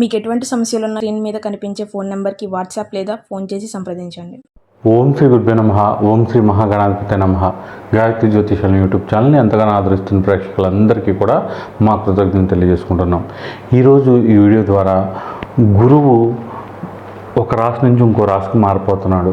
మీకు ఎటువంటి సమస్యలు ఉన్న స్క్రీన్ మీద కనిపించే ఫోన్ నెంబర్కి వాట్సాప్ లేదా ఫోన్ చేసి సంప్రదించండి. ఓం శ్రీ గురుభ్యో నమ ఓం శ్రీ మహాగణాధిపతి నమ. గాయత్రి జ్యోతిషాల యూట్యూబ్ ఛానల్ని ఎంతగానో ఆదరిస్తున్న ప్రేక్షకులందరికీ కూడా మా కృతజ్ఞతలు తెలియజేసుకుంటున్నాం. ఈరోజు ఈ వీడియో ద్వారా గురువు ఒక రాశి నుంచి ఇంకో రాశికి మారిపోతున్నాడు.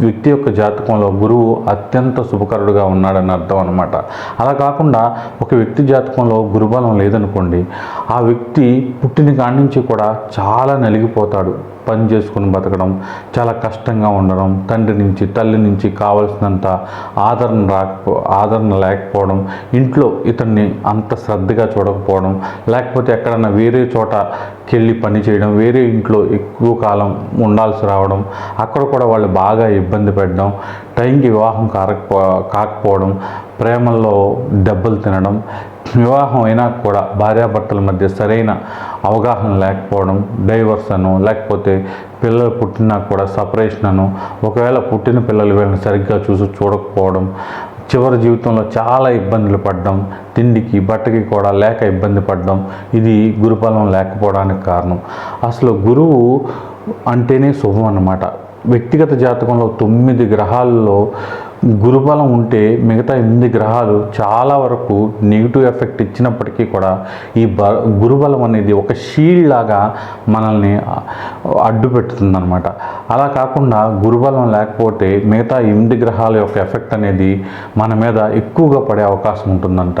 వ్యక్తి యొక్క జాతకంలో గురువు అత్యంత శుభకరుడుగా ఉన్నాడని అర్థం అనమాట అలా కాకుండా ఒక వ్యక్తి జాతకంలో గురుబలం లేదనుకోండి ఆ వ్యక్తి పుట్టిన కాడి నుంచి కూడా చాలా నలిగిపోతాడు. పని చేసుకుని బతకడం చాలా కష్టంగా ఉండడం తండ్రి నుంచి తల్లి నుంచి కావలసినంత ఆదరణ రాకపో ఆదరణ లేకపోవడం ఇంట్లో ఇతన్ని అంత శ్రద్ధగా చూడకపోవడం లేకపోతే ఎక్కడన్నా వేరే చోటకి వెళ్ళి పని చేయడం వేరే ఇంట్లో ఎక్కువ కాలం ఉండాల్సి రావడం అక్కడ కూడా వాళ్ళు బాగా ఇబ్బంది పెట్టడం టైంకి వివాహం కారకపో కాకపోవడం ప్రేమల్లో దెబ్బలు తినడం వివాహం అయినా కూడా భార్యాభర్తల మధ్య సరైన అవగాహన లేకపోవడం డైవర్స్ అను లేకపోతే పిల్లలు పుట్టినా కూడా సపరేషన్ అను ఒకవేళ పుట్టిన పిల్లలు వీళ్ళని సరిగ్గా చూసి చూడకపోవడం చివరి జీవితంలో చాలా ఇబ్బందులు పడడం తిండికి బట్టకి కూడా లేక ఇబ్బంది పడడం ఇది గురుఫలం లేకపోవడానికి కారణం. అసలు గురువు అంటేనే శుభం అన్నమాట. వ్యక్తిగత జాతకంలో తొమ్మిది గ్రహాల్లో గురుబలం ఉంటే మిగతా ఎనిమిది గ్రహాలు చాలా వరకు నెగిటివ్ ఎఫెక్ట్ ఇచ్చినప్పటికీ కూడా ఈ బ గురుబలం అనేది ఒక షీల్డ్ లాగా మనల్ని అడ్డు పెడుతుందన్నమాట. అలా కాకుండా గురుబలం లేకపోతే మిగతా ఎనిమిది గ్రహాల యొక్క ఎఫెక్ట్ అనేది మన మీద ఎక్కువగా పడే అవకాశం ఉంటుందంట.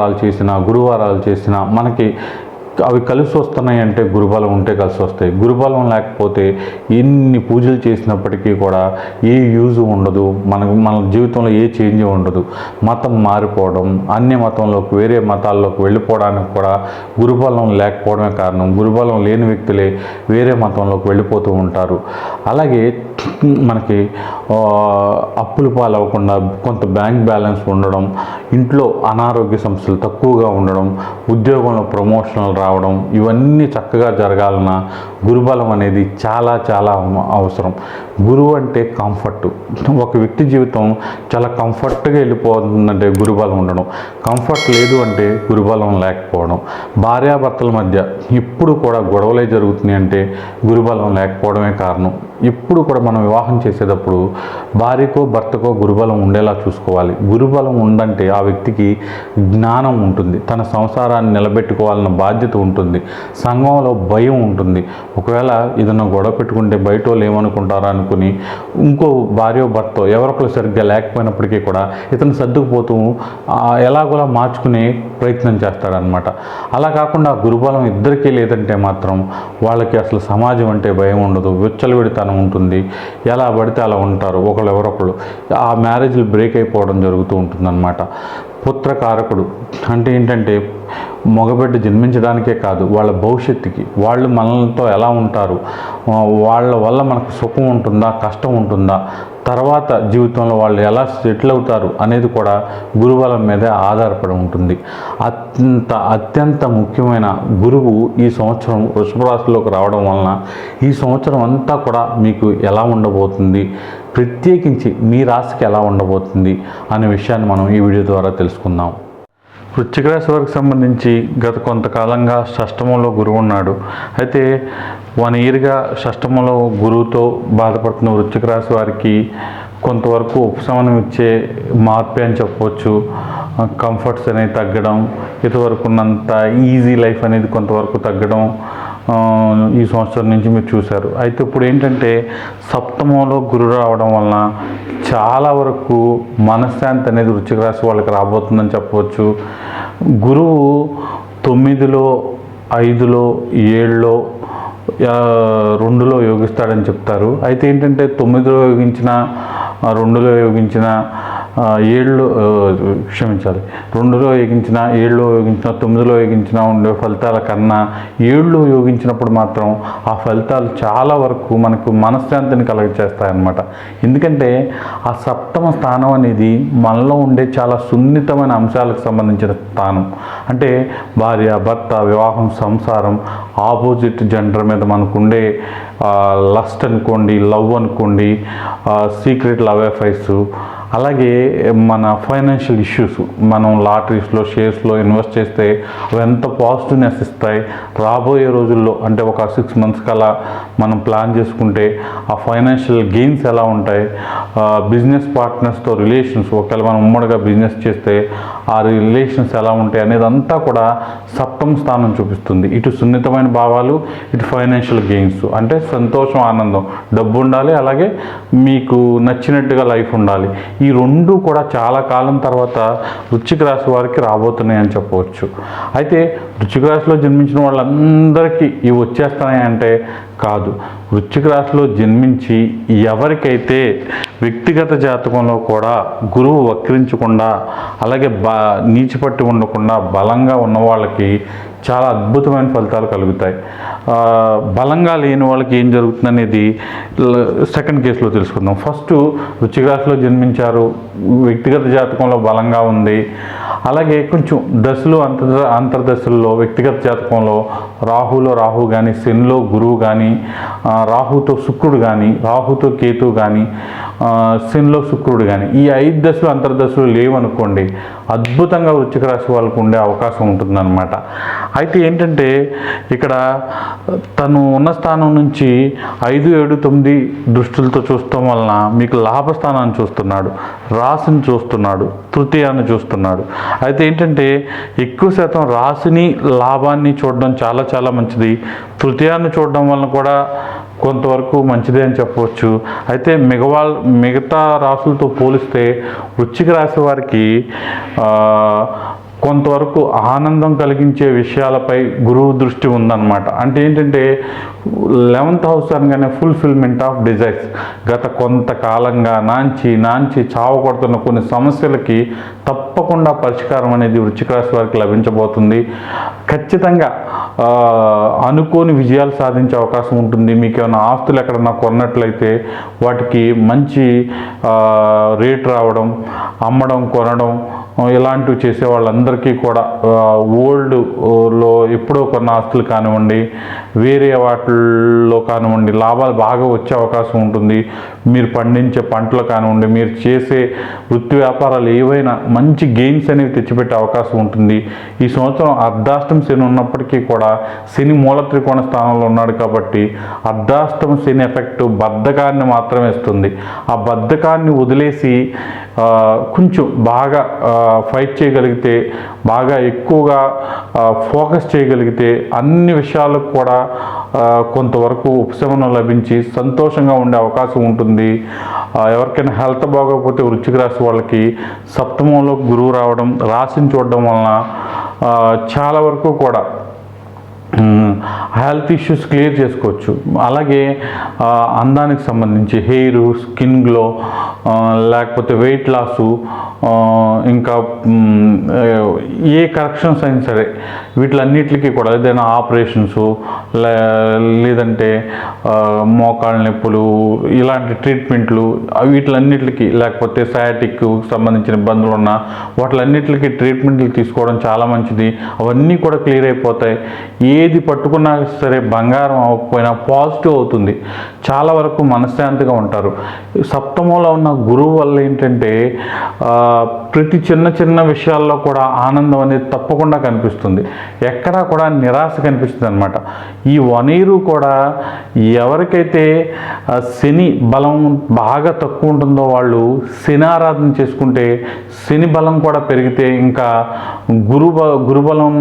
సోమవారాలు చేసిన గురువారాలు చేసినా మనకి అవి కలిసి వస్తున్నాయి అంటే గురుబలం ఉంటే కలిసి వస్తాయి. గురుబలం లేకపోతే ఎన్ని పూజలు చేసినప్పటికీ కూడా ఏ యూజ్ ఉండదు. మనకు మన జీవితంలో ఏ చేంజ్ ఉండదు. మతం మారిపోవడం అన్య మతంలోకి వేరే మతాల్లోకి వెళ్ళిపోవడానికి కూడా గురుబలం లేకపోవడమే కారణం. గురుబలం లేని వ్యక్తులే వేరే మతంలోకి వెళ్ళిపోతూ ఉంటారు. అలాగే మనకి అప్పులు అప్పుల పాలవ్వకుండా కొంత బ్యాంక్ బ్యాలెన్స్ ఉండడం ఇంట్లో అనారోగ్య సమస్యలు తక్కువగా ఉండడం ఉద్యోగంలో ప్రమోషన్లు రావడం ఇవన్నీ చక్కగా జరగాలన్నా గురుబలం అనేది చాలా చాలా అవసరం. గురువు అంటే కంఫర్ట్ ఒక వ్యక్తి జీవితం చాలా కంఫర్ట్గా వెళ్ళిపోతుందంటే గురుబలం ఉండడం. కంఫర్ట్ లేదు అంటే గురుబలం లేకపోవడం. భార్యాభర్తల మధ్య ఇప్పుడు కూడా గొడవలే జరుగుతున్నాయి అంటే గురుబలం లేకపోవడమే కారణం. ఇప్పుడు కూడా మనం వివాహం చేసేటప్పుడు భార్యకో భర్తకో గురుబలం ఉండేలా చూసుకోవాలి. గురుబలం ఉందంటే ఆ వ్యక్తికి జ్ఞానం ఉంటుంది. తన సంసారాన్ని నిలబెట్టుకోవాలన్న బాధ్యత ఉంటుంది. సంఘంలో భయం ఉంటుంది. ఒకవేళ ఏదైనా గొడవ పెట్టుకుంటే బయట వాళ్ళు ఏమనుకుంటారా అనుకుని ఇంకో భార్య భర్త ఎవరొకరు సరిగ్గా లేకపోయినప్పటికీ కూడా ఇతను సర్దుకుపోతూ ఎలాగోలా మార్చుకునే ప్రయత్నం చేస్తాడనమాట అలా కాకుండా గురుబలం ఇద్దరికీ లేదంటే మాత్రం వాళ్ళకి అసలు సమాజం అంటే భయం ఉండదు. విచ్చలవిడితనం ఉంటుంది. ఎలా పడితే అలా ఉంటారు ఒకళ్ళు ఎవరొకళ్ళు ఆ మ్యారేజ్లు బ్రేక్ అయిపోవడం జరుగుతూ ఉంటుందన్నమాట. పుత్రకారకుడు. అంటే ఏంటంటే మగబిడ్డ జన్మించడానికే కాదు వాళ్ళ భవిష్యత్తుకి. వాళ్ళు మనలతో ఎలా ఉంటారు? వాళ్ళ వల్ల మనకు సుఖం ఉంటుందా కష్టం ఉంటుందా? తర్వాత జీవితంలో వాళ్ళు ఎలా సెటిల్ అవుతారు అనేది కూడా గురుబలం మీదే ఆధారపడి ఉంటుంది. అత్యంత అత్యంత ముఖ్యమైన గురువు ఈ సంవత్సరం వృషభ రాశిలోకి రావడం వలన ఈ సంవత్సరం అంతా కూడా మీకు ఎలా ఉండబోతుంది? ప్రత్యేకించి మీ రాశికి ఎలా ఉండబోతుంది అనే విషయాన్ని మనం ఈ వీడియో ద్వారా తెలుసుకుందాం. వృశ్చిక రాశి వారికి సంబంధించి గత కొంతకాలంగా షష్టమంలో గురువు ఉన్నాడు. అయితే వన్ ఇయర్గా షష్టమంలో గురువుతో బాధపడుతున్న వృశ్చిక రాశి వారికి కొంతవరకు ఉపశమనం ఇచ్చే మార్పే అని చెప్పవచ్చు కంఫర్ట్స్ అనేవి తగ్గడం ఇదివరకు ఉన్నంత ఈజీ లైఫ్ అనేది కొంతవరకు తగ్గడం ఈ సంవత్సరం నుంచి మీరు చూశారు. అయితే ఇప్పుడు ఏంటంటే సప్తమంలో గురు రావడం వలన చాలా వరకు మనశ్శాంతి అనేది వృచ్చిక రాశి వాళ్ళకి రాబోతుందని చెప్పవచ్చు. గురువు తొమ్మిదిలో ఐదులో ఏడులో రెండులో యోగిస్తాడని చెప్తారు. అయితే ఏంటంటే తొమ్మిదిలో యోగించిన రెండులో యోగించిన ఏళ్ళు క్షమించాలి. రెండులో యోగించిన ఏళ్ళలో యోగించిన తొమ్మిదిలో యోగించిన ఉండే ఫలితాల కన్నా ఏళ్ళు యోగించినప్పుడు మాత్రం ఆ ఫలితాలు చాలా వరకు మనకు మనశ్శాంతిని కలగచేస్తాయన్నమాట ఎందుకంటే ఆ సప్తమ స్థానం అనేది మనలో ఉండే చాలా సున్నితమైన అంశాలకు సంబంధించిన స్థానం. అంటే భార్య భర్త వివాహం సంసారం ఆపోజిట్ జెండర్ మీద మనకుండే లస్ట్ అనుకోండి లవ్ అనుకోండి సీక్రెట్ లవ్ అఫైర్స్ అలాగే మన ఫైనాన్షియల్ ఇష్యూస్ మనం లాటరీస్లో షేర్స్లో ఇన్వెస్ట్ చేస్తే అవి ఎంత పాజిటివ్నెస్ ఇస్తాయి? రాబోయే రోజుల్లో అంటే ఒక సిక్స్ మంత్స్ కలా మనం ప్లాన్ చేసుకుంటే ఆ ఫైనాన్షియల్ గెయిన్స్ ఎలా ఉంటాయి? బిజినెస్ పార్ట్నర్స్తో రిలేషన్స్ ఒకవేళ మనం ఉమ్మడిగా బిజినెస్ చేస్తే ఆ ఆ రిలేషన్స్ ఎలా ఉంటాయి అనేది అంతా కూడా సప్తమ స్థానం చూపిస్తుంది. ఇటు సున్నితమైన భావాలు ఇటు ఫైనాన్షియల్ గెయిన్స్ అంటే సంతోషం ఆనందం. డబ్బు ఉండాలి అలాగే మీకు నచ్చినట్టుగా లైఫ్ ఉండాలి. ఈ రెండు కూడా చాలా కాలం తర్వాత వృచ్చిక రాశి వారికి రాబోతున్నాయి అని చెప్పవచ్చు. అయితే వృచ్చిక రాశిలో జన్మించిన వాళ్ళందరికీ ఇవి వచ్చేస్తున్నాయి అంటే కాదు. వృశ్చిక రాశిలో జన్మించి ఎవరికైతే వ్యక్తిగత జాతకంలో కూడా గురువు వక్రించకుండా అలాగే బా నీచిపట్టి ఉండకుండా బలంగా ఉన్న వాళ్ళకి చాలా అద్భుతమైన ఫలితాలు కలుగుతాయి. బలంగా లేని వాళ్ళకి ఏం జరుగుతుంది అనేది సెకండ్ కేసులో తెలుసుకుందాం. ఫస్ట్ వృశ్చిక రాశిలో జన్మించారు వ్యక్తిగత జాతకంలో బలంగా ఉంది. అలాగే కొంచెం దశలు అంతర్ అంతర్దశల్లో వ్యక్తిగత జాతకంలో రాహులో రాహు కానీ శనిలో గురువు కానీ రాహుతో శుక్రుడు కానీ రాహుతో కేతు కానీ శనిలో శుక్రుడు కానీ ఈ ఐదు దశలు అంతర్దశలు లేవనుకోండి అద్భుతంగా వృచ్చిక రాశి వాళ్ళకు ఉండే అవకాశం ఉంటుందన్నమాట. అయితే ఏంటంటే ఇక్కడ తను ఉన్న స్థానం నుంచి ఐదు ఏడు తొమ్మిది దృష్టిలతో చూస్తాం వలన మీకు లాభస్థానాన్ని చూస్తున్నాడు రాశిని చూస్తున్నాడు తృతీయాన్ని చూస్తున్నాడు. అయితే ఏంటంటే ఎక్కువ శాతం రాశిని లాభాన్ని చూడడం చాలా చాలా మంచిది. తృతీయాన్ని చూడడం వలన కూడా కొంతవరకు మంచిదే అని చెప్పవచ్చు. అయితే మిగవా మిగతా రాశులతో పోలిస్తే వృశ్చిక రాశి వారికి కొంతవరకు ఆనందం కలిగించే విషయాలపై గురువు దృష్టి ఉందన్నమాట. అంటే ఏంటంటే లెవెంత్ హౌస్ అనగానే ఫుల్ఫిల్మెంట్ ఆఫ్ డిజైర్స్ గత కొంతకాలంగా నాంచి నాంచి చావకొడుతున్న కొన్ని సమస్యలకి తప్పకుండా పరిష్కారం అనేది వృచ్చిక రాశి వారికి లభించబోతుంది. ఖచ్చితంగా అనుకోని విజయాలు సాధించే అవకాశం ఉంటుంది. మీకు ఏమైనా ఆస్తులు ఎక్కడన్నా కొన్నట్లయితే వాటికి మంచి రేట్ రావడం అమ్మడం కొనడం ఇలాంటివి చేసే వాళ్ళందరికీ కూడా ఓల్డ్లో ఎప్పుడో కొన్న ఆస్తులు కానివ్వండి వేరే వాటిల్లో కానివ్వండి లాభాలు బాగా వచ్చే అవకాశం ఉంటుంది. మీరు పండించే పంటలు కానివ్వండి మీరు చేసే వృత్తి వ్యాపారాలు ఏవైనా మంచి గెయిన్స్ అనేవి తెచ్చిపెట్టే అవకాశం ఉంటుంది. ఈ సంవత్సరం అర్ధాష్టం శని ఉన్నప్పటికీ కూడా శని మూల త్రికోణ స్థానంలో ఉన్నాడు కాబట్టి అర్ధాష్టమ శని ఎఫెక్ట్ బద్ధకాన్ని మాత్రమే ఇస్తుంది. ఆ బద్ధకాన్ని వదిలేసి కొంచెం బాగా ఫైట్ చేయగలిగితే బాగా ఎక్కువగా ఫోకస్ చేయగలిగితే అన్ని విషయాలకు కూడా కొంతవరకు ఉపశమనం లభించి సంతోషంగా ఉండే అవకాశం ఉంటుంది. ఎవరికైనా హెల్త్ బాగోకపోతే వృశ్చిక రాశి వాళ్ళకి సప్తమంలో గురువు రావడం రాశిని చూడడం వలన చాలా వరకు కూడా హెల్త్ ఇష్యూస్ క్లియర్ చేసుకోవచ్చు. అలాగే అందానికి సంబంధించి హెయిర్ స్కిన్ గ్లో లేకపోతే వెయిట్ లాసు ఇంకా ఏ కరెక్షన్స్ అయినా సరే వీటిలన్నిటికీ కూడా ఏదైనా ఆపరేషన్స్ లేదంటే మోకాళ్ళ నొప్పులు ఇలాంటి ట్రీట్మెంట్లు వీటిలన్నిటికీ లేకపోతే సయాటిక్ సంబంధించిన ఇబ్బందులు ఉన్న వాటిలన్నిటికీ ట్రీట్మెంట్లు తీసుకోవడం చాలా మంచిది. అవన్నీ కూడా క్లియర్ అయిపోతాయి. ఏది పట్టుకున్నా సరే బంగారం అవ్వకపోయినా పాజిటివ్ అవుతుంది. చాలా వరకు మనశ్శాంతిగా ఉంటారు. సప్తమంలో ఉన్న గురువు వల్ల ఏంటంటే ప్రతి చిన్న చిన్న విషయాల్లో కూడా ఆనందం అనేది తప్పకుండా కనిపిస్తుంది. ఎక్కడా కూడా నిరాశ కనిపిస్తుంది అనమాట ఈ వనీరు కూడా ఎవరికైతే శని బలం బాగా తక్కువ ఉంటుందో వాళ్ళు శని ఆరాధన చేసుకుంటే శని బలం కూడా పెరిగితే ఇంకా గురు గురుబలం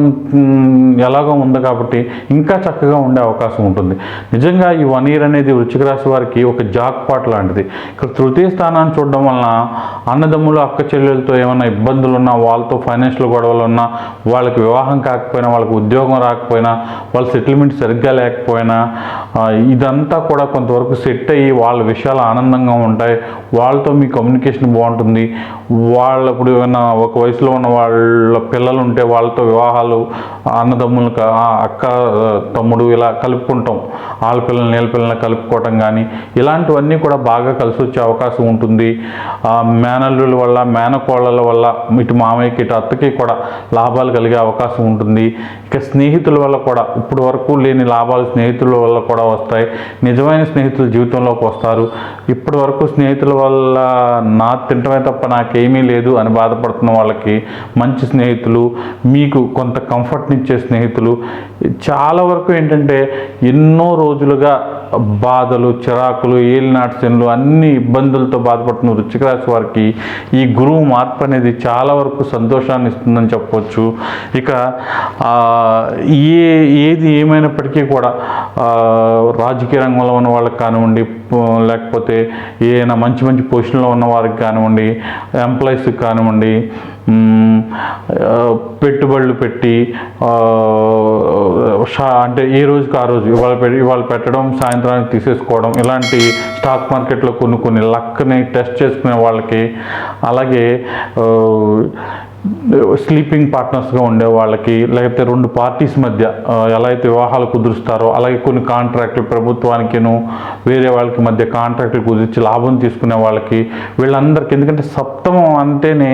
ఎలాగో ఉంది కాబట్టి ఇంకా చక్కగా ఉండే అవకాశం ఉంటుంది. నిజంగా ఈ వన్ ఇయర్ అనేది వృచ్చిక రాశి వారికి ఒక జాక్ పాట్ లాంటిది. ఇక్కడ తృతీయ స్థానాన్ని చూడడం వలన అన్నదమ్ములు అక్క చెల్లెలతో ఏమైనా ఇబ్బందులు ఉన్నా వాళ్ళతో ఫైనాన్షియల్ గొడవలు ఉన్నా వాళ్ళకి వివాహం రాకపోయినా వాళ్ళకి ఉద్యోగం రాకపోయినా వాళ్ళ సెటిల్మెంట్ సరిగ్గా లేకపోయినా ఇదంతా కూడా కొంతవరకు సెట్ అయ్యి వాళ్ళ విషయాలు ఆనందంగా ఉంటాయి. వాళ్ళతో మీ కమ్యూనికేషన్ బాగుంటుంది. వాళ్ళ ఇప్పుడు ఏమైనా ఒక వయసులో ఉన్న వాళ్ళ పిల్లలు ఉంటే వాళ్ళతో వివాహాలు అన్నదమ్ములు అక్క తమ్ముడు ఇలా కలుపుకుంటాం. వాళ్ళ పిల్లల్ని నీళ్ళ పిల్లల్ని కలుపుకోవటం కానీ ఇలాంటివన్నీ కూడా బాగా కలిసి వచ్చే అవకాశం ఉంటుంది. ఆ, మేనల్లుల వల్ల మేనకోళ్ళల వల్ల ఇటు మామయ్యకి ఇటు అత్తకి కూడా లాభాలు కలిగే అవకాశం ఉంటుంది. ఇక స్నేహితుల వల్ల కూడా ఇప్పుడు వరకు లేని లాభాలు స్నేహితుల వల్ల కూడా వస్తాయి. నిజమైన స్నేహితులు జీవితంలోకి వస్తారు. ఇప్పటి వరకు స్నేహితుల వల్ల నా తింటమే తప్ప నాకేమీ లేదు అని బాధపడుతున్న వాళ్ళకి మంచి స్నేహితులు మీకు కొంత కంఫర్ట్నిచ్చే స్నేహితులు చాలా వరకు ఏంటంటే ఎన్నో రోజులుగా బాధలు చిరాకులు ఏలినాటి శనులు అన్ని ఇబ్బందులతో బాధపడుతున్న వృచ్చిక రాశి వారికి ఈ గురువు మార్పు అనేది చాలా వరకు సంతోషాన్ని ఇస్తుందని చెప్పవచ్చు ఇక ఏ ఏది ఏమైనప్పటికీ కూడా రాజకీయ రంగంలో ఉన్న వాళ్ళకి కానివ్వండి లేకపోతే ఏదైనా మంచి మంచి పొజిషన్లో ఉన్న వారికి కానివ్వండి ఎంప్లాయీస్కి కానివ్వండి పెట్టుబడులు పెట్టి షా అంటే ఏ రోజుకి ఆ రోజు ఇవాళ ఇవాళ పెట్టడం సాయంత్రానికి తీసేసుకోవడం ఇలాంటి స్టాక్ మార్కెట్లో కొన్ని కొన్ని లక్ని టెస్ట్ చేసుకునే వాళ్ళకి అలాగే స్లీపింగ్ పార్ట్నర్స్గా ఉండే వాళ్ళకి లేకపోతే రెండు పార్టీస్ మధ్య ఎలా అయితే వివాహాలు కుదురుస్తారో అలాగే కొన్ని కాంట్రాక్టులు ప్రభుత్వానికిను వేరే వాళ్ళకి మధ్య కాంట్రాక్టులు కుదిర్చి లాభం తీసుకునే వాళ్ళకి వీళ్ళందరికీ ఎందుకంటే సప్తమం అంటేనే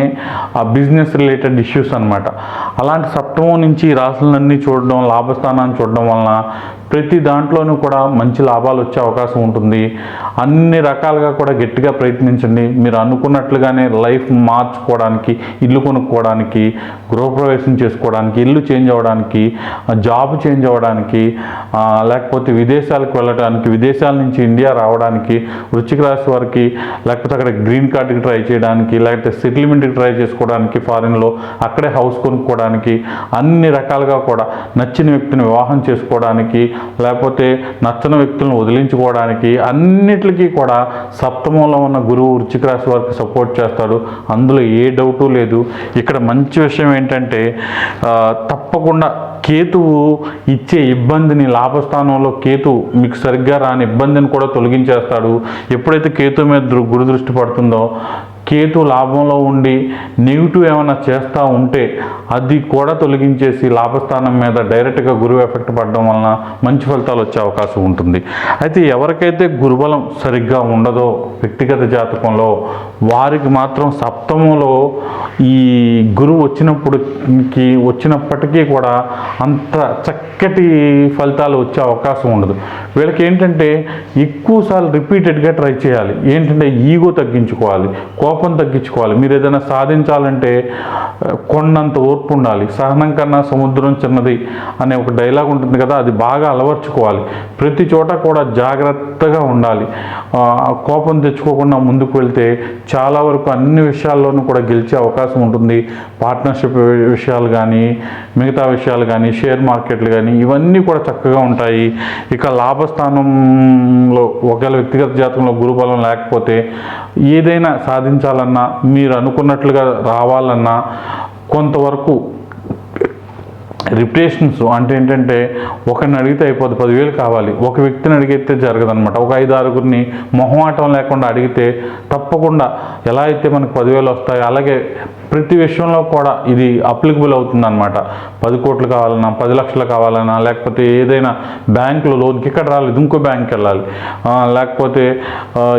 ఆ బిజినెస్ రిలేటెడ్ ఇష్యూస్ అనమాట అలాంటి సప్తమం నుంచి ఈ రాశులన్నీ చూడడం లాభస్థానాన్ని చూడడం వలన ప్రతి దాంట్లోనూ కూడా మంచి లాభాలు వచ్చే అవకాశం ఉంటుంది. అన్ని రకాలుగా కూడా గట్టిగా ప్రయత్నించండి. మీరు అనుకున్నట్లుగానే లైఫ్ మార్చుకోవడానికి ఇల్లు కొనుక్కోవడానికి గృహప్రవేశం చేసుకోవడానికి ఇల్లు చేంజ్ అవ్వడానికి జాబ్ చేంజ్ అవ్వడానికి లేకపోతే విదేశాలకు వెళ్ళడానికి విదేశాల నుంచి ఇండియా రావడానికి వృచ్చిక రాశి వారికి లేకపోతే అక్కడ గ్రీన్ కార్డుకి ట్రై చేయడానికి లేకపోతే సెటిల్మెంట్కి ట్రై చేసుకోవడానికి ఫారిన్లో అక్కడే హౌస్ కొనుక్కోవడానికి అన్ని రకాలుగా కూడా నచ్చిన వ్యక్తిని వివాహం చేసుకోవడానికి లేకపోతే నచ్చని వ్యక్తులను వదిలించుకోవడానికి అన్నిటికీ కూడా సప్తమంలో ఉన్న గురువు వృచ్చిక రాశి వారికి సపోర్ట్ చేస్తాడు. అందులో ఏ డౌటు లేదు. ఇక్కడ మంచి విషయం ఏంటంటే తప్పకుండా కేతువు ఇచ్చే ఇబ్బందిని లాభస్థానంలో కేతు మీకు సరిగ్గా రాని ఇబ్బందిని కూడా తొలగించేస్తాడు. ఎప్పుడైతే కేతు మీద గురు దృష్టి పడుతుందో కేతు లాభంలో ఉండి నెగిటివ్ ఏమైనా చేస్తూ ఉంటే అది కూడా తొలగించేసి లాభస్థానం మీద డైరెక్ట్గా గురువు ఎఫెక్ట్ పడడం వలన మంచి ఫలితాలు వచ్చే అవకాశం ఉంటుంది. అయితే ఎవరికైతే గురుబలం సరిగ్గా ఉండదో వ్యక్తిగత జాతకంలో వారికి మాత్రం సప్తమంలో ఈ గురువు వచ్చినప్పటికి వచ్చినప్పటికీ కూడా అంత చక్కటి ఫలితాలు వచ్చే అవకాశం ఉండదు. వీళ్ళకి ఏంటంటే ఎక్కువసార్లు రిపీటెడ్గా ట్రై చేయాలి. ఏంటంటే ఈగో తగ్గించుకోవాలి. కోపం కోపం తగ్గించుకోవాలి. మీరు ఏదైనా సాధించాలంటే కొండంత ఓర్పు ఉండాలి. సహనం కన్నా సముద్రం చిన్నది అనే ఒక డైలాగ్ ఉంటుంది కదా అది బాగా అలవర్చుకోవాలి. ప్రతి చోట కూడా జాగ్రత్తగా ఉండాలి. ఆ, కోపం తెచ్చుకోకుండా ముందుకు వెళ్తే చాలా వరకు అన్ని విషయాల్లోనూ కూడా గెలిచే అవకాశం ఉంటుంది. పార్ట్నర్షిప్ విషయాలు కానీ మిగతా విషయాలు కానీ షేర్ మార్కెట్లు కానీ ఇవన్నీ కూడా చక్కగా ఉంటాయి. ఇక లాభస్థానంలో ఒకవేళ వ్యక్తిగత జాతకంలో గురుబలం లేకపోతే ఏదైనా సాధించాలన్నా మీరు అనుకున్నట్లుగా రావాలన్నా కొంతవరకు రిప్యుటేషన్స్ అంటే ఏంటంటే ఒకరిని అడిగితే అయిపోద్ది పదివేలు కావాలి. ఒక వ్యక్తిని అడిగితే జరగదనమాట ఒక ఐదు ఆరుగురిని మొహమాటం లేకుండా అడిగితే తప్పకుండా ఎలా అయితే మనకు పదివేలు వస్తాయో అలాగే ప్రతి విషయంలో కూడా ఇది అప్లికబుల్ అవుతుందన్నమాట. పది కోట్లు కావాలన్నా పది లక్షలు కావాలన్నా లేకపోతే ఏదైనా బ్యాంకులో లోన్కి ఇక్కడ రాలేదు ఇంకో బ్యాంక్కి వెళ్ళాలి. లేకపోతే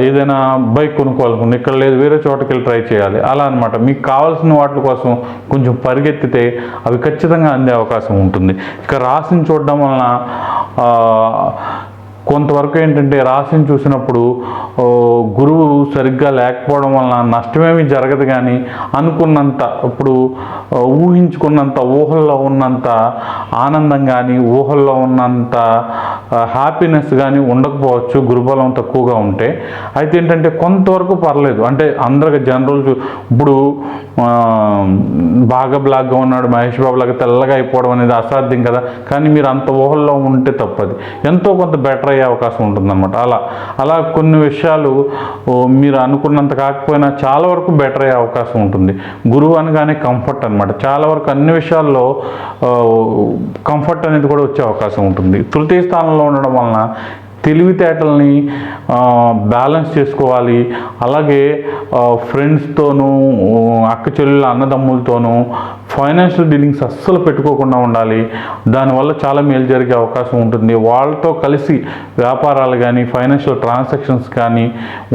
ఏదైనా బైక్ కొనుక్కోవాలనుకుంది ఇక్కడ లేదు వేరే చోటకి వెళ్ళి ట్రై చేయాలి. అలా అనమాట మీకు కావాల్సిన వాటి కోసం కొంచెం పరిగెత్తితే అవి ఖచ్చితంగా అందే అవకాశం ఉంటుంది. ఇక రాసిని చూడడం వలన కొంతవరకు ఏంటంటే రాశిని చూసినప్పుడు గురువు సరిగ్గా లేకపోవడం వలన నష్టమేమీ జరగదు కానీ అనుకున్నంత ఇప్పుడు ఊహించుకున్నంత ఊహల్లో ఉన్నంత ఆనందం కానీ ఊహల్లో ఉన్నంత హ్యాపీనెస్ కానీ ఉండకపోవచ్చు గురుబలం తక్కువగా ఉంటే. అయితే ఏంటంటే కొంతవరకు పర్లేదు. అంటే అందరికి జనరల్ ఇప్పుడు బాగా బ్లాక్గా ఉన్నాడు మహేష్ బాబు లాగా తెల్లగా అయిపోవడం అనేది అసాధ్యం కదా. కానీ మీరు అంత ఊహల్లో ఉంటే తప్పది. ఎంతో కొంత బెటర్ అయ్యే అవకాశం ఉంటుందన్నమాట. అలా అలా కొన్ని విషయాలు మీరు అనుకున్నంత కాకపోయినా చాలా వరకు బెటర్ అయ్యే అవకాశం ఉంటుంది. గురువు అనగానే కంఫర్ట్ అనమాట చాలా వరకు అన్ని విషయాల్లో కంఫర్ట్ అనేది కూడా వచ్చే అవకాశం ఉంటుంది. తృతీయ స్థానంలో ఉండడం వలన తెలివితేటల్ని బ్యాలెన్స్ చేసుకోవాలి. అలాగే ఫ్రెండ్స్తోనూ అక్క చెల్లెళ్ళ అన్నదమ్ములతోనూ ఫైనాన్షియల్ డీలింగ్స్ అస్సలు పెట్టుకోకుండా ఉండాలి. దానివల్ల చాలా మేలు జరిగే అవకాశం ఉంటుంది. వాళ్ళతో కలిసి వ్యాపారాలు కానీ ఫైనాన్షియల్ ట్రాన్సాక్షన్స్ కానీ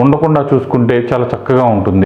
ఉండకుండా చూసుకుంటే చాలా చక్కగా ఉంటుంది.